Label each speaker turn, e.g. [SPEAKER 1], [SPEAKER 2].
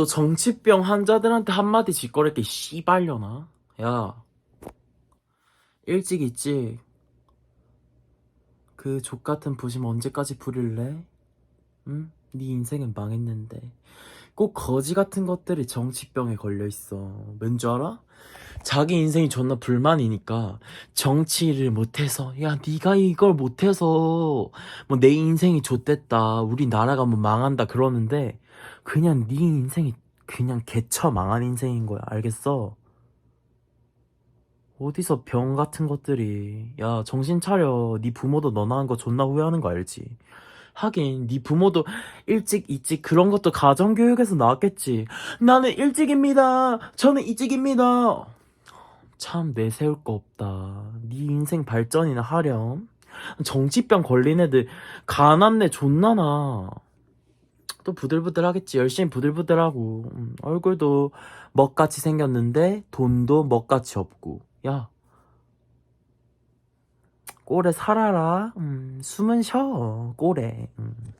[SPEAKER 1] 너 정치병 환자들한테 한마디 짓거릴 게 씨발려나? 야 일찍 있지 그 족같은 부심 언제까지 부릴래? 응? 네 인생은 망했는데 꼭 거지 같은 것들이 정치병에 걸려있어 왠 줄 알아? 자기 인생이 존나 불만이니까 정치를 못해서 야 네가 이걸 못해서 뭐 내 인생이 좆됐다 우리 나라가 뭐 망한다 그러는데 그냥 네 인생이 그냥 개처 망한 인생인 거야. 알겠어? 어디서 병 같은 것들이. 야 정신 차려. 네 부모도 너 낳은 거 존나 후회하는 거 알지? 하긴 네 부모도 일찍 일찍 그런 것도 가정교육에서 나왔겠지. 나는 일찍입니다. 저는 일찍입니다 참 내세울 거 없다. 네 인생 발전이나 하렴. 정치병 걸린 애들 가난내 존나나. 또 부들부들하겠지. 열심히 부들부들하고. 음, 얼굴도 먹같이 생겼는데 돈도 먹같이 없고. 야. 꼴에 살아라. 음, 숨은 쉬어 꼴에. 음.